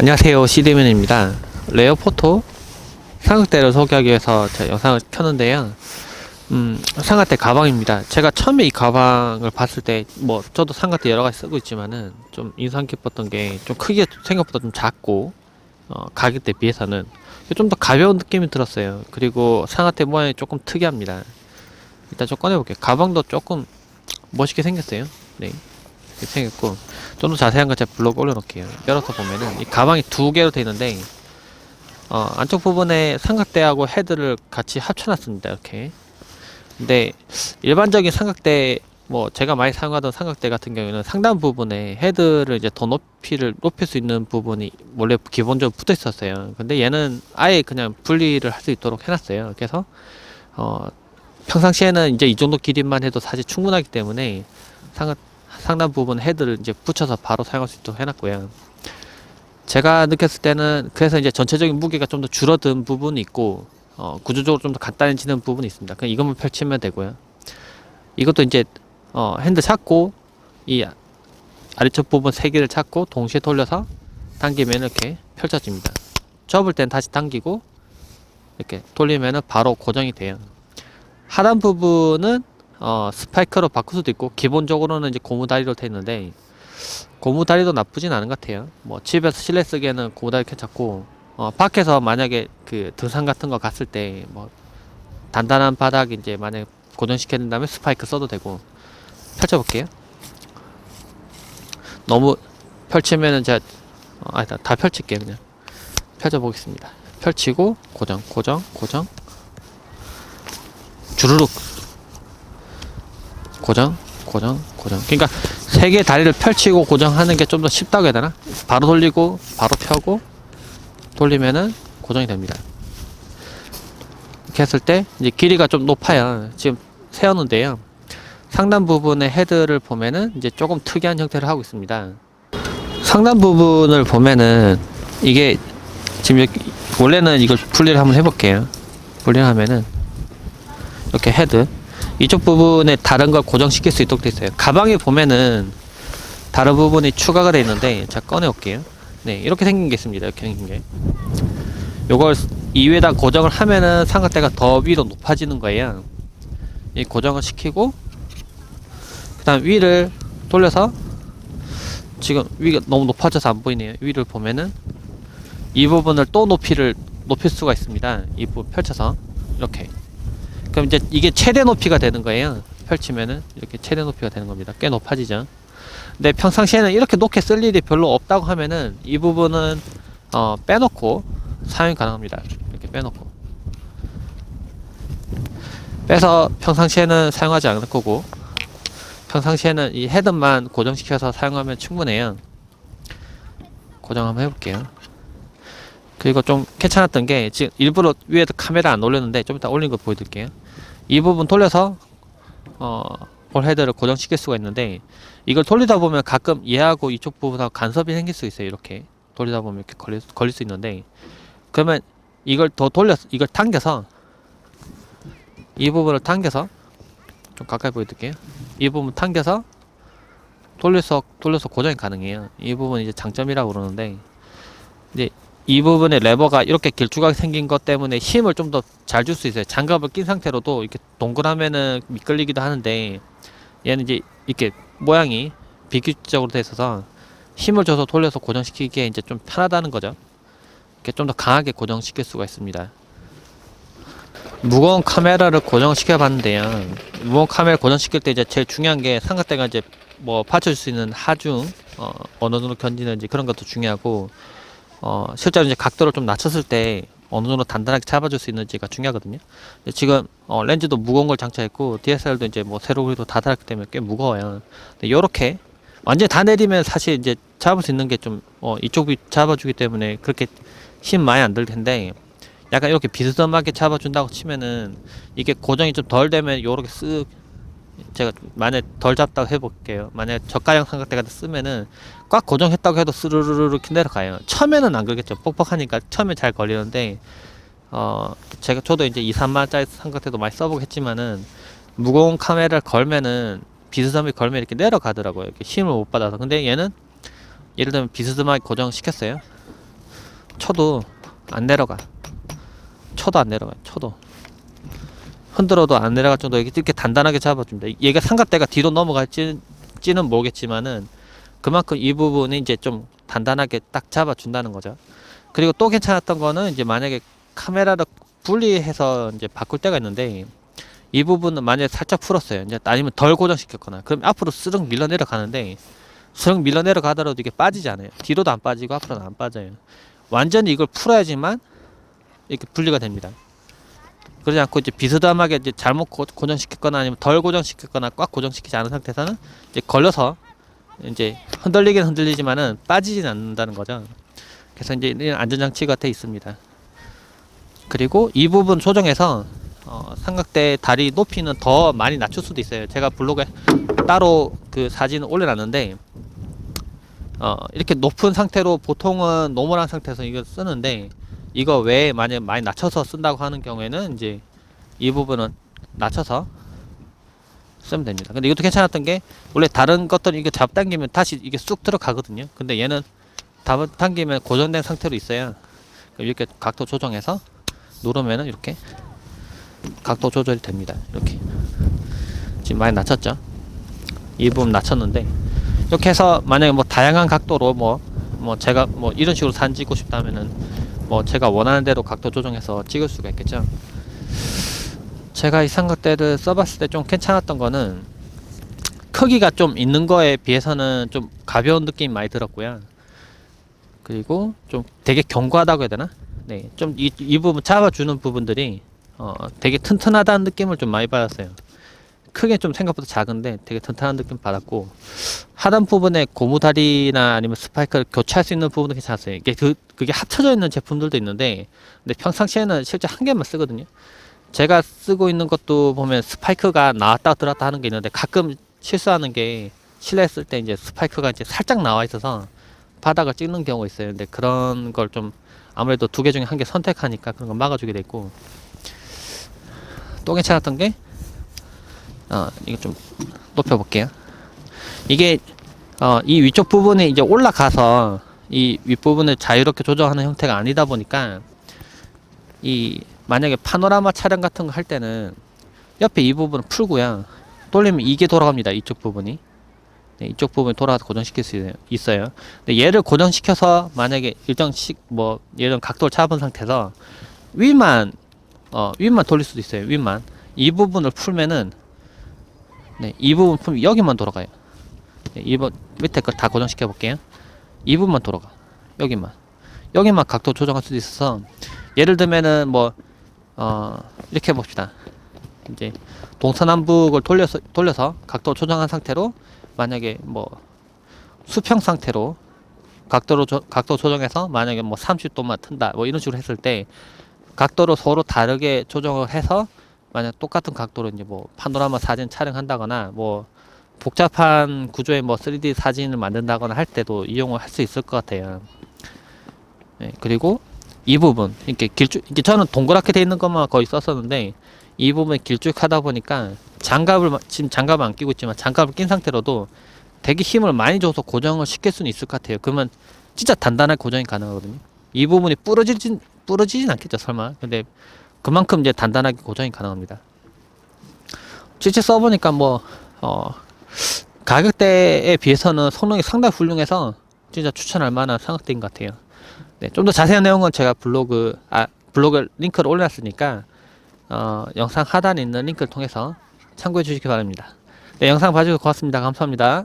안녕하세요. 시대면입니다. 레어 포토 삼각대를 소개하기 위해서 제가 영상을 켰는데요. 음 삼각대 가방입니다. 제가 처음에 이 가방을 봤을 때 뭐 저도 삼각대 여러 가지 쓰고 있지만은 좀 인상 깊었던 게 좀 크기가 생각보다 좀 작고 어, 가격대 비해서는 좀 더 가벼운 느낌이 들었어요. 그리고 삼각대 모양이 조금 특이합니다. 일단 좀 꺼내볼게요. 가방도 조금 멋있게 생겼어요. 네 이렇게 생겼고 좀 더 자세한 거 제가 블로그 올려놓을게요. 열어서 보면은 이 가방이 두 개로 되어 있는데 어, 안쪽 부분에 삼각대하고 헤드를 같이 합쳐놨습니다. 이렇게. 근데 일반적인 삼각대 뭐 제가 많이 사용하던 삼각대 같은 경우에는 상단 부분에 헤드를 이제 더 높이를 높일 수 있는 부분이 원래 기본적으로 붙어 있었어요. 근데 얘는 아예 그냥 분리를 할 수 있도록 해놨어요. 그래서 어, 평상시에는 이제 이 정도 길이만 해도 사실 충분하기 때문에 삼각 상단 부분 헤드를 이제 붙여서 바로 사용할 수 있도록 해놨고요. 제가 느꼈을 때는 그래서 이제 전체적인 무게가 좀 더 줄어든 부분이 있고 어, 구조적으로 좀 더 간단해지는 부분이 있습니다. 그냥 이것만 펼치면 되고요. 이것도 이제 어, 핸드 잡고 이 아래쪽 부분 세 개를 잡고 동시에 돌려서 당기면 이렇게 펼쳐집니다. 접을 땐 다시 당기고 이렇게 돌리면은 바로 고정이 돼요. 하단 부분은 어, 스파이크로 바꿀 수도 있고 기본적으로는 이제 고무 다리로 돼 있는데 고무 다리도 나쁘진 않은 것 같아요. 뭐 집에서 실내 쓰기에는 고무 다리 괜찮고 어, 밖에서 만약에 그 등산 같은 거 갔을 때 뭐 단단한 바닥 이제 만약 에 고정시켜야 된다면 스파이크 써도 되고 펼쳐볼게요. 너무 펼치면은 제가 어, 아니다 다 펼칠게요 그냥 펼쳐보겠습니다. 펼치고 고정 고정 고정 주르륵 고정, 고정, 고정. 그러니까 세 개의 다리를 펼치고 고정하는 게 좀 더 쉽다고 해야 되나? 바로 돌리고, 바로 펴고, 돌리면은 고정이 됩니다. 이렇게 했을 때, 이제 길이가 좀 높아요. 지금 세웠는데요. 상단 부분의 헤드를 보면은 이제 조금 특이한 형태를 하고 있습니다. 상단 부분을 보면은 이게 지금 원래는 이걸 분리를 한번 해볼게요. 분리를 하면은 이렇게 헤드 이쪽 부분에 다른 걸 고정시킬 수 있도록 되어 있어요. 가방에 보면은 다른 부분이 추가가 되어 있는데 자 꺼내 올게요. 네 이렇게 생긴 게 있습니다. 이렇게 생긴 게. 요걸 이 위에다 고정을 하면은 삼각대가 더 위로 높아지는 거예요. 이 고정을 시키고 그 다음 위를 돌려서 지금 위가 너무 높아져서 안 보이네요. 위를 보면은 이 부분을 또 높이를 높일 수가 있습니다. 이 부분 펼쳐서 이렇게 그럼 이제 이게 최대 높이가 되는 거예요. 펼치면은 이렇게 최대 높이가 되는 겁니다. 꽤 높아지죠. 근데 평상시에는 이렇게 높게 쓸 일이 별로 없다고 하면은 이 부분은 어, 빼놓고 사용이 가능합니다. 이렇게 빼놓고 빼서 평상시에는 사용하지 않을 거고 평상시에는 이 헤드만 고정시켜서 사용하면 충분해요. 고정 한번 해볼게요. 그리고 좀 괜찮았던 게 지금 일부러 위에도 카메라 안 올렸는데 좀 이따 올린 거 보여드릴게요. 이 부분 돌려서 어, 볼 헤드를 고정시킬 수가 있는데 이걸 돌리다 보면 가끔 얘하고 이쪽 부분하고 간섭이 생길 수 있어요. 이렇게 돌리다 보면 이렇게 걸릴, 수- 걸릴 수 있는데 그러면 이걸 더 돌려서 이걸 당겨서 이 부분을 당겨서 좀 가까이 보여드릴게요. 이 부분 당겨서 돌려서 돌려서 고정이 가능해요. 이 부분 이제 장점이라고 그러는데 이제 이 부분에 레버가 이렇게 길쭉하게 생긴 것 때문에 힘을 좀 더 잘 줄 수 있어요. 장갑을 낀 상태로도 이렇게 동그라면은 미끌리기도 하는데 얘는 이제 이렇게 모양이 비규칙적으로 돼 있어서 힘을 줘서 돌려서 고정시키기에 이제 좀 편하다는 거죠. 이렇게 좀 더 강하게 고정시킬 수가 있습니다. 무거운 카메라를 고정시켜 봤는데요. 무거운 카메라 고정시킬 때 이제 제일 중요한 게 삼각대가 이제 뭐 받쳐줄 수 있는 하중 어, 어느 정도 견디는지 그런 것도 중요하고 어, 실제로 이제 각도를 좀 낮췄을 때 어느 정도 단단하게 잡아줄 수 있는지가 중요하거든요. 지금 어, 렌즈도 무거운 걸 장착했고 DSLR도 이제 뭐 세로 그리도 다 달았기 때문에 꽤 무거워요. 근데 요렇게 완전히 다 내리면 사실 이제 잡을 수 있는 게 좀 어, 이쪽이 잡아주기 때문에 그렇게 힘 많이 안 들 텐데 약간 이렇게 비스듬하게 잡아준다고 치면은 이게 고정이 좀 덜 되면 요렇게 쓱 제가 만약 덜 잡다고 해볼게요. 만약 저가형 삼각대가 쓰면은 꽉 고정했다고 해도 스르르르 이렇게 내려가요. 처음에는 안 그러겠죠. 뻑뻑하니까 처음에 잘 걸리는데 어 제가 저도 이제 2, 3만짜리 삼각대도 많이 써보고 했지만은 무거운 카메라를 걸면은 비스듬하게 걸면 이렇게 내려가더라고요. 이렇게 힘을 못 받아서. 근데 얘는 예를 들면 비스듬하게 고정시켰어요. 쳐도 안 내려가. 쳐도 안 내려가. 쳐도 흔들어도 안 내려갈 정도 이렇게, 단단하게 잡아줍니다. 얘가 삼각대가 뒤로 넘어갈지는 모르겠지만은 그만큼 이 부분이 이제 좀 단단하게 딱 잡아준다는 거죠. 그리고 또 괜찮았던 거는 이제 만약에 카메라를 분리해서 이제 바꿀 때가 있는데 이 부분은 만약에 살짝 풀었어요. 이제 아니면 덜 고정시켰거나 그럼 앞으로 스릉 밀려 내려가는데 스릉 밀려 내려가더라도 이게 빠지지 않아요. 뒤로도 안 빠지고 앞으로도 안 빠져요. 완전히 이걸 풀어야지만 이렇게 분리가 됩니다. 그러지 않고 이제 비스듬하게 이제 잘못 고, 고정시켰거나 아니면 덜 고정시켰거나 꽉 고정시키지 않은 상태에서는 이제 걸려서 이제 흔들리긴 흔들리지만은 빠지진 않는다는 거죠. 그래서 이제 이런 안전장치가 돼 있습니다. 그리고 이 부분 조정해서 어, 삼각대 다리 높이는 더 많이 낮출 수도 있어요. 제가 블로그에 따로 그 사진을 올려놨는데 어, 이렇게 높은 상태로 보통은 노멀한 상태에서 이거 쓰는데 이거 외에 만약 많이 낮춰서 쓴다고 하는 경우에는 이제 이 부분은 낮춰서 쓰면 됩니다. 근데 이것도 괜찮았던 게 원래 다른 것들은 이거 잡당기면 다시 이게 쑥 들어가거든요. 근데 얘는 잡당기면 고정된 상태로 있어요. 그럼 이렇게 각도 조정해서 누르면은 이렇게 각도 조절이 됩니다. 이렇게 지금 많이 낮췄죠. 이 부분 낮췄는데 이렇게 해서 만약에 뭐 다양한 각도로 뭐뭐 제가 뭐 이런 식으로 찍고 싶다면은 뭐 제가 원하는 대로 각도 조정해서 찍을 수가 있겠죠. 제가 이 삼각대를 써봤을 때 좀 괜찮았던 거는 크기가 좀 있는 거에 비해서는 좀 가벼운 느낌이 많이 들었고요. 그리고 좀 되게 견고하다고 해야 되나? 네, 좀이 이 부분 잡아주는 부분들이 어 되게 튼튼하다는 느낌을 좀 많이 받았어요. 크게 좀 생각보다 작은데 되게 튼튼한 느낌 받았고 하단 부분에 고무다리나 아니면 스파이크를 교체할 수 있는 부분도 괜찮았어요. 이게 그 그게 합쳐져 있는 제품들도 있는데 근데 평상시에는 실제 한 개만 쓰거든요. 제가 쓰고 있는 것도 보면 스파이크가 나왔다 들어왔다 하는 게 있는데 가끔 실수하는 게 실내했을 때 이제 스파이크가 이제 살짝 나와 있어서 바닥을 찍는 경우가 있어요. 근데 그런 걸 좀 아무래도 두 개 중에 한 개 선택하니까 그런 걸 막아주게 됐고 또 괜찮았던 게 어, 이거 좀 높여볼게요. 이게 어, 이 위쪽 부분이 이제 올라가서 이 윗부분을 자유롭게 조정하는 형태가 아니다 보니까 이 만약에 파노라마 촬영 같은 거 할 때는 옆에 이 부분을 풀고요. 돌리면 이게 돌아갑니다. 이쪽 부분이. 네, 이쪽 부분이 돌아가서 고정시킬 수 있어요. 근데 얘를 고정시켜서 만약에 일정 식 뭐 예전 각도를 잡은 상태에서 위만 어 위만 돌릴 수도 있어요. 위만 이 부분을 풀면은 네, 이 부분 풀면 여기만 돌아가요. 네, 이번 밑에 거 다 고정시켜 볼게요. 이 부분만 돌아가. 여기만. 여기만 각도 조정할 수도 있어서 예를 들면은 뭐 어, 이렇게 해 봅시다. 이제 동서남북을 돌려서 돌려서 각도 조정한 상태로 만약에 뭐 수평 상태로 각도로 조, 각도 조정해서 만약에 뭐 30도만 튼다 뭐 이런 식으로 했을 때 각도로 서로 다르게 조정을 해서 만약 똑같은 각도로 이제 뭐 파노라마 사진 촬영한다거나 뭐 복잡한 구조의 뭐 3D 사진을 만든다거나 할 때도 이용을 할 수 있을 것 같아요. 네, 그리고 이 부분 이렇게 길쭉 이게 저는 동그랗게 돼 있는 것만 거의 썼었는데 이 부분이 길쭉하다 보니까 장갑을 마- 지금 장갑을 안 끼고 있지만 장갑을 낀 상태로도 되게 힘을 많이 줘서 고정을 시킬 수는 있을 것 같아요. 그러면 진짜 단단하게 고정이 가능하거든요. 이 부분이 부러지진 부러지진 않겠죠, 설마. 근데 그만큼 이제 단단하게 고정이 가능합니다. 실제 써보니까 뭐 어, 가격대에 비해서는 성능이 상당히 훌륭해서 진짜 추천할 만한 삼각대인 것 같아요. 네, 좀 더 자세한 내용은 제가 블로그 아 블로그 링크를 올려놨으니까 어, 영상 하단에 있는 링크를 통해서 참고해 주시기 바랍니다. 네, 영상 봐주셔서 고맙습니다. 감사합니다.